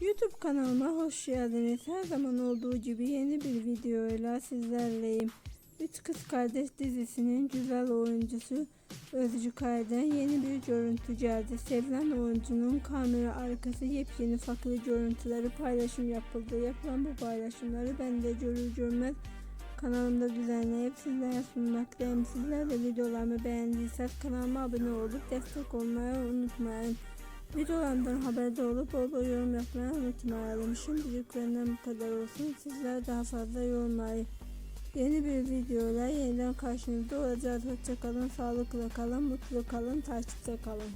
YouTube kanalıma hoş geldiniz. Her zaman olduğu gibi yeni bir videoyla sizlerleyim. Üç Kız Kardeş dizisinin güzel oyuncusu Özcü Kaya'dan yeni bir görüntü geldi. Sevilen oyuncunun kamera arkası yepyeni farklı görüntüleri paylaşım yapıldı. Yapılan bu paylaşımları ben de görür görmez kanalımda düzenleyip sizlere sunmaktayım. Sizler de videolarımı beğendiyseniz kanalıma abone olup destek olmayı unutmayın. Videolarımdan haberdar olup bol bol yorum yapmayı unutmayalım. Şimdilik benden bu kadar olsun. Sizler daha fazla yorumlayın. Yeni bir videoyla yeniden karşınızda olacağız. Hoşçakalın, sağlıklı kalın, mutlu kalın, takipte kalın.